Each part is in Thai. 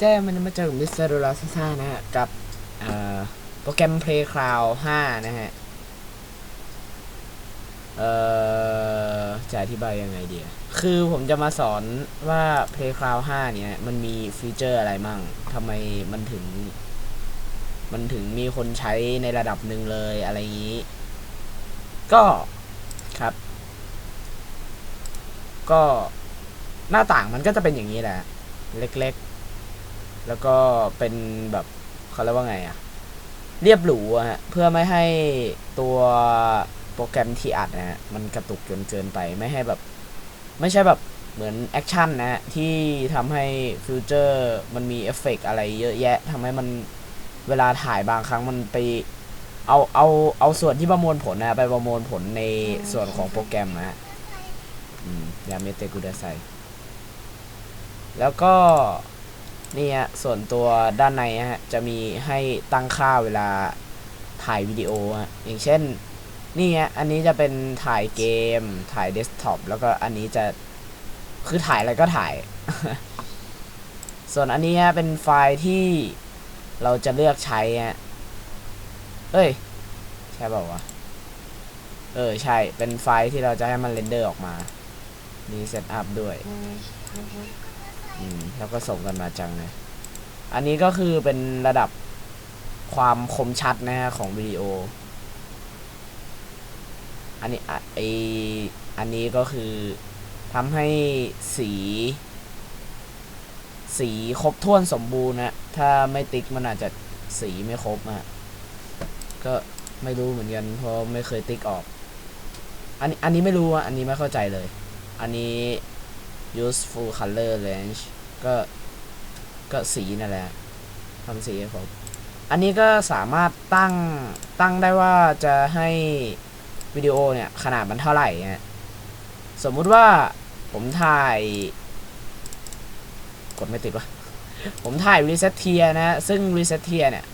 แจ้มันมาเจอกับมิสเตอร์โดลาซ่านะฮะ กับโปรแกรม Play Cloud 5 นะฮะ เอ่อ จะอธิบายยังไงดีอะคือผมจะมาสอนว่า Play Cloud 5 เนี่ย มันมีฟีเจอร์อะไรมั่งทำไมมันถึง มันถึงมีคนใช้ในระดับหนึ่งเลยอะไรอย่างนี้ ก็ครับ ก็หน้าต่างมันก็จะเป็นอย่างนี้แหละ เล็กๆ แล้วก็เป็นแบบเขาเรียกว่าไงอะเรียบหรูอะฮะเพื่อไม่ให้ตัวโปรแกรมที่อัดนะฮะมันกระตุกจนเกินไปไม่ให้แบบ ไม่ใช่แบบเหมือนแอคชั่นนะฮะที่ทำให้ฟิวเจอร์มันมีเอฟเฟกต์อะไรเยอะแยะทำให้มันเวลาถ่ายบางครั้งมันไปเอาเอาเอาส่วนที่ประมวลผลนะไปประมวลผลในส่วนของโปรแกรมนะฮะอืมยาเมเตกุดาไซแล้วก็ นี่ฮะส่วนตัวด้านในฮะจะมีให้ตั้งค่าเวลาถ่ายวิดีโอฮะอย่างเช่นนี่ฮะอันนี้จะเป็นถ่ายเกม ถ่ายเดสก์ท็อปแล้วก็อันนี้จะคือถ่ายอะไรก็ถ่าย ส่วนอันนี้ฮะเป็นไฟล์ที่เราจะเลือกใช้ฮะเอ้ย ใช่เปล่าวะเออใช่เป็นไฟล์ที่เราจะให้มันเรนเดอร์ออกมา มีเซตอัพด้วย อืมแล้วก็ส่งกันมาจังเลยอันนี้ก็คือเป็นระดับความคมชัดนะฮะของวิดีโอ อันนี้อะไออันนี้ก็คือทำให้สี สีครบถ้วนสมบูรณ์นะถ้าไม่ติ๊กมันอาจจะสีไม่ครบอะก็ไม่รู้เหมือนกันเพราะไม่เคยติ๊กออก อันนี้อันนี้ไม่รู้อะอันนี้ไม่เข้าใจเลย อันนี้ useful color range ก็ก็สีนั่นแหละทำสีครบอันนี้ก็สามารถตั้งตั้งได้ว่าจะให้วิดีโอเนี่ย ขนาดมันเท่าไหร่ฮะสมมุติว่าผมถ่าย กดไม่ติดวะผมถ่าย reset tier นะ ซึ่ง reset tier เนี่ย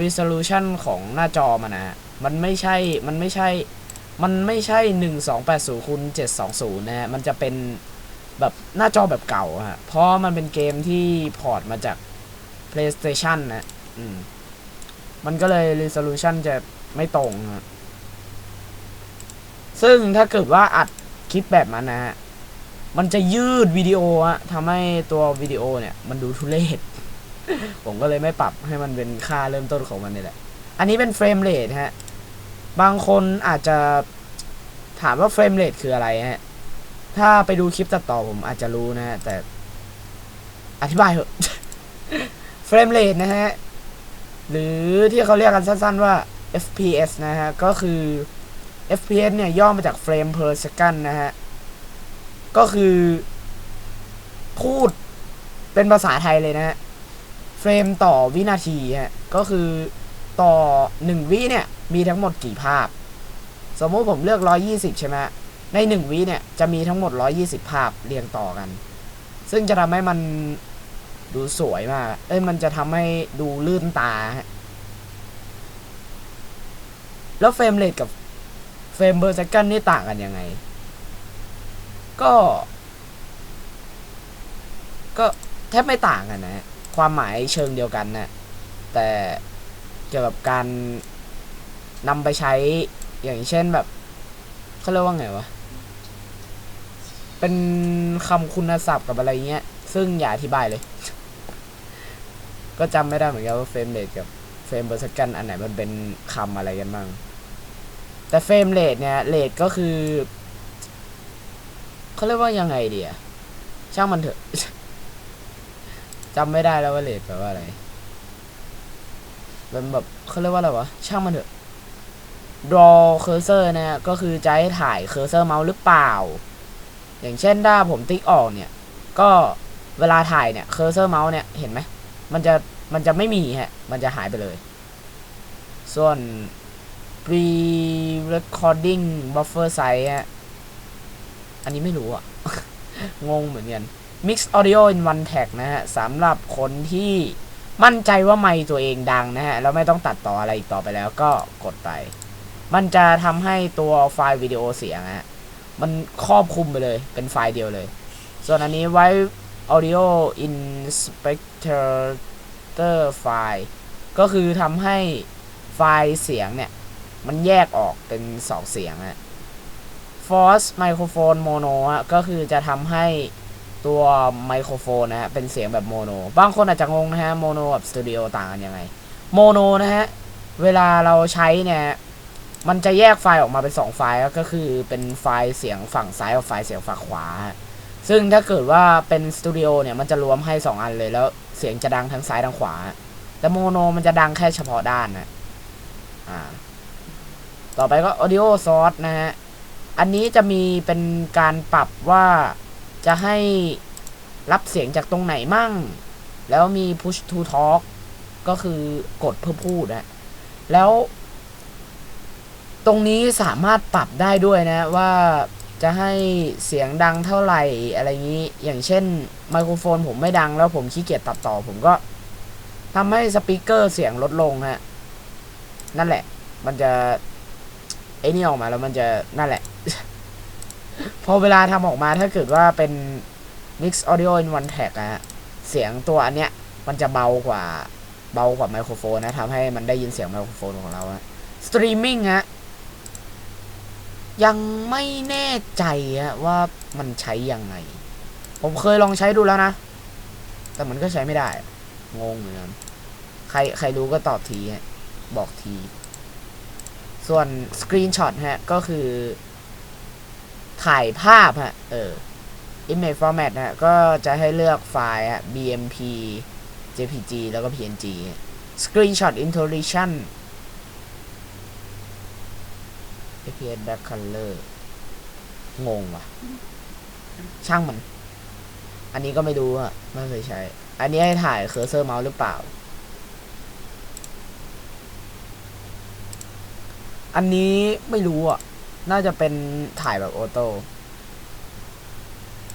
resolution ของหน้าจอมันนะมันไม่ใช่ มันไม่ใช่ มันไม่ใช่หนึ่งสองแปดศูนย์คูณเจ็ดสองศูนย์นะฮะ มันจะเป็น แบบหน้าจอแบบเก่าฮะเพราะมันเป็นเกมที่พอร์ตมาจาก PlayStation นะอืมมันก็เลย resolution จะไม่ตรงฮะซึ่งถ้าเกิดว่าอัดคลิปแบบนั้นนะฮะมันจะยืดวิดีโออะทำให้ตัววิดีโอเนี่ย มันดูทุเรศผมก็เลยไม่ปรับให้มันเป็นค่าเริ่มต้นของมันนี่แหละ อันนี้เป็นเฟรมเรทฮะ บางคนอาจจะถามว่าเฟรมเรทคืออะไรฮะ ถ้าไปดูคลิปตัดต่อผมอาจจะรู้นะฮะ แต่อธิบายเถอะ เฟรมเรทนะฮะ หรือที่เขาเรียกกันสั้นๆว่า FPS นะฮะ ก็คือ FPS เนี่ย ย่อมาจาก frame per second นะฮะ ก็คือ พูดเป็นภาษาไทยเลยนะฮะ เฟรมต่อวินาทีฮะ ก็คือต่อหนึ่งวิเนี่ย มีทั้งหมดกี่ภาพ สมมติผมเลือก 120 ใช่ไหม ในหนึ่งวิเนี่ยจะมีทั้งหมด 120 ภาพเรียงต่อกัน ซึ่งจะทำให้มันดูสวยมาก เอ้ยมันจะทำให้ดูลื่นตา แล้วเฟรมเรทกับเฟรมเบอร์ e กันนี่ต่างกันยังไง ก็ ก็แทบไม่ต่างกันนะ ความหมายเชิงเดียวกันนะ แต่เกี่ยวกับการนำไปใช้อย่างเช่นแบบเขาเรียกว่าไงวะ เป็นคำคุณศัพท์กับอะไรเงี้ย ซึ่งอย่าอธิบายเลย ก็จำไม่ได้เหมือนกันว่าเฟรมเรทกับเฟรมเบอร์สกันอันไหนมันเป็นคำอะไรกันบ้าง แต่เฟรมเรทเนี่ยเรทก็คือ เขาเรียกว่ายังไงดีอะช่างมันเถอะจำไม่ได้แล้วว่าเรทแปลว่าอะไรเป็นแบบเขาเรียกว่าอะไรวะ ช่างมันเถอะ draw cursor นะฮะก็คือจะให้ถ่าย cursor เมาส์หรือเปล่า อย่างเช่นถ้าผมติ๊กออกเนี่ย ก็เวลาถ่ายเนี่ย cursor เมาส์เนี่ยเห็นไหมมันจะมันจะไม่มีฮะ มันจะหายไปเลย ส่วน pre recording buffer size ฮะ อันนี้ไม่รู้อะ งงเหมือนกัน mix audio in one tag นะฮะสำหรับคนที่มั่นใจว่าไมค์ตัวเองดังนะฮะ แล้วไม่ต้องตัดต่ออะไรอีกต่อไปแล้วก็กดไป มันจะทำให้ตัวไฟล์วิดีโอเสียงฮะ มันครอบคลุมไปเลยเป็นไฟล์เดียวเลย ส่วนอันนี้ไว้ audio in spectrum alter file ก็คือทำให้ไฟล์เสียงเนี่ย มันแยกออกเป็นสองเสียงอะ force microphone mono อะก็คือจะทำให้ตัวไมโครโฟนนะฮะ เป็นเสียงแบบโมโน บางคนอาจจะงงนะฮะ โมโนกับสตูดิโอต่างกันยังไง โมโนนะฮะ เวลาเราใช้เนี่ย มันจะแยกไฟล์ออกมาเป็น 2 ไฟล์ก็คือเป็นไฟล์เสียงฝั่งซ้ายกับไฟล์เสียงฝั่งขวา ซึ่งถ้าเกิดว่าเป็นสตูดิโอเนี่ยมันจะรวมให้ 2 อันเลยแล้วเสียงจะดังทั้งซ้ายทั้งขวา แต่โมโนมันจะดังแค่เฉพาะด้านนะอ่าต่อไปก็ audio source นะฮะ อันนี้จะมีเป็นการปรับว่าจะให้รับเสียงจากตรงไหนมั่ง แล้วมี push to talk ก็คือกดเพื่อพูดนะแล้ว ตรงนี้สามารถปรับได้ด้วยนะว่าจะให้เสียงดังเท่าไหร่อะไรอย่างนี้ อย่างเช่นไมโครโฟนผมไม่ดังแล้วผมขี้เกียจตัดต่อ ผมก็ทำให้สปีกเกอร์เสียงลดลงฮะ นั่นแหละ มันจะไอ้นี่ออกมาแล้วมันจะนั่นแหละ พอเวลาทำออกมาถ้าเกิดว่าเป็น mix audio in one track อะฮะ เสียงตัวอันเนี้ย มันจะเบากว่าเบากว่าไมโครโฟนนะทำให้มันได้ยินเสียงไมโครโฟนของเราอะสตรีมมิ่งฮะ ยังไม่แน่ใจฮะว่ามันใช้ยังไง ผมเคยลองใช้ดูแล้วนะ แต่มันก็ใช้ไม่ได้ งงเหมือนกัน ใครใครรู้ก็ตอบทีฮะ บอกที ส่วนสกรีนช็อตฮะ ก็คือ ถ่ายภาพฮะ เออ image format ฮะ ก็จะให้เลือกไฟล์ฮะ BMP JPG แล้วก็ PNG screenshot intelligent APS back color งงว่ะ ช่างมัน อันนี้ก็ไม่รู้อะไม่เคยใช้ อันนี้ให้ถ่ายเคอร์เซอร์เมาส์หรือเปล่า อันนี้ไม่รู้อะน่าจะเป็นถ่ายแบบออโต้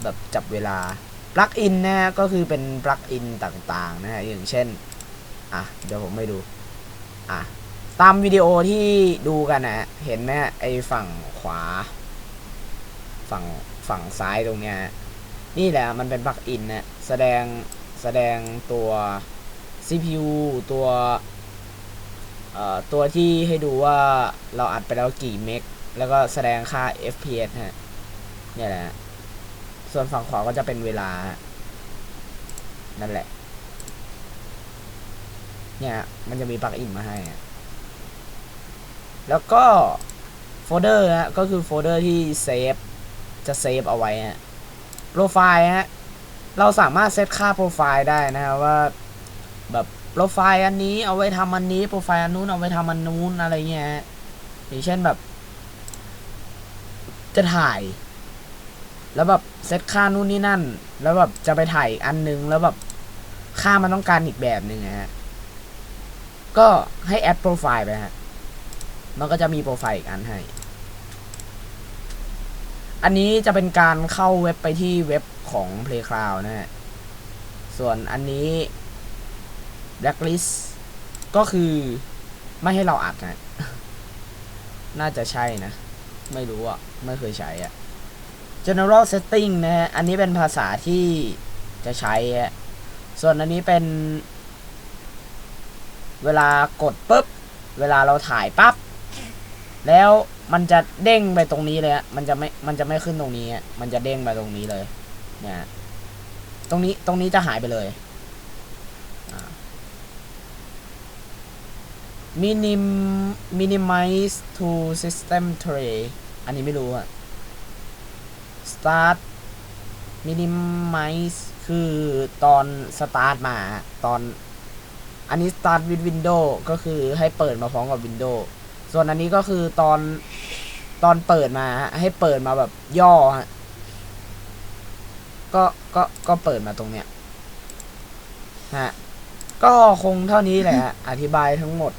แบบจับเวลาปลั๊กอินนะฮะก็คือเป็นปลั๊กอินต่างๆนะฮะอย่างเช่น อะ เดี๋ยวผมไม่ดู อะ ตามวิดีโอที่ดูกันนะเห็นไหมไอฝั่งขวา ฝั่งฝั่งซ้ายตรงเนี้ยนี่แหละมันเป็นปลั๊กอินนะแสดงแสดงตัว CPU ตัวเอ่อตัวที่ให้ดูว่าเราอัดไปแล้วกี่เมกแล้วก็แสดงค่า FPS ฮะเนี่ยแหละส่วนฝั่งขวาก็จะเป็นเวลา นั่นแหละ เนี่ย มันจะมีปลั๊กอินมาให้ฮะ แล้วก็โฟลเดอร์ฮะก็คือโฟลเดอร์ที่เซฟจะเซฟเอาไว้ฮะโปรไฟล์ฮะเราสามารถเซตค่าโปรไฟล์ได้นะฮะว่าแบบโปรไฟล์อันนี้เอาไว้ทำอันนี้โปรไฟล์อันนู้นเอาไว้ทำอันนู้นอะไรเงี้ยฮะอย่างเช่นแบบ จะถ่าย แล้วแบบเซตค่านู่นนี่นั่น แล้วแบบจะไปถ่ายอันนึงแล้วแบบค่ามันต้องการอีกแบบหนึ่งฮะก็ให้แอดโปรไฟล์ไปฮะ มันก็จะมีโปรไฟล์อีกอันให้ อันนี้จะเป็นการเข้าเว็บไปที่เว็บของ Playcloud นะฮะ ส่วนอันนี้ blacklist ก็คือไม่ให้เราอัดนะ น่าจะใช่นะ ไม่รู้อะ ไม่เคยใช้อะ general setting นะฮะ อันนี้เป็นภาษาที่จะใช้ฮะ ส่วนอันนี้เป็น เวลากดปุ๊บ เวลาเราถ่ายปั๊บ แล้วมันจะเด้งไปตรงนี้เลยฮะมันจะไม่ มันจะไม่ขึ้นตรงนี้ มันจะเด้งไปตรงนี้เลย เนี่ย ตรงนี้ ตรงนี้จะหายไปเลยอ่า minim minimize to system tray อันนี้ไม่รู้อะ start minimize คือตอน start มา ตอน อันนี้ start with window ก็คือให้เปิดมาพร้อมกับ window ส่วนอันนี้ก็คือตอนตอนเปิดมาฮะให้เปิดมาแบบย่อฮะก็ก็ก็เปิดมาตรงเนี้ยฮะก็คงเท่านี้แหละฮะอธิบายทั้งหมด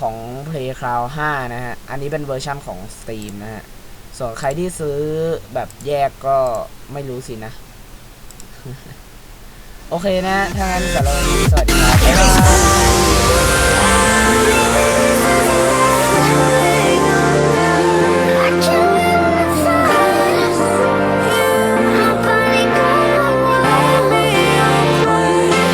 ของ Playcloud 5 นะฮะ อันนี้เป็นเวอร์ชันของ Steam นะฮะ ส่วนใครที่ซื้อแบบแยกก็ไม่รู้สินะ โอเคนะถ้างั้นสำหรับวันนี้สวัสดีครับ Thank.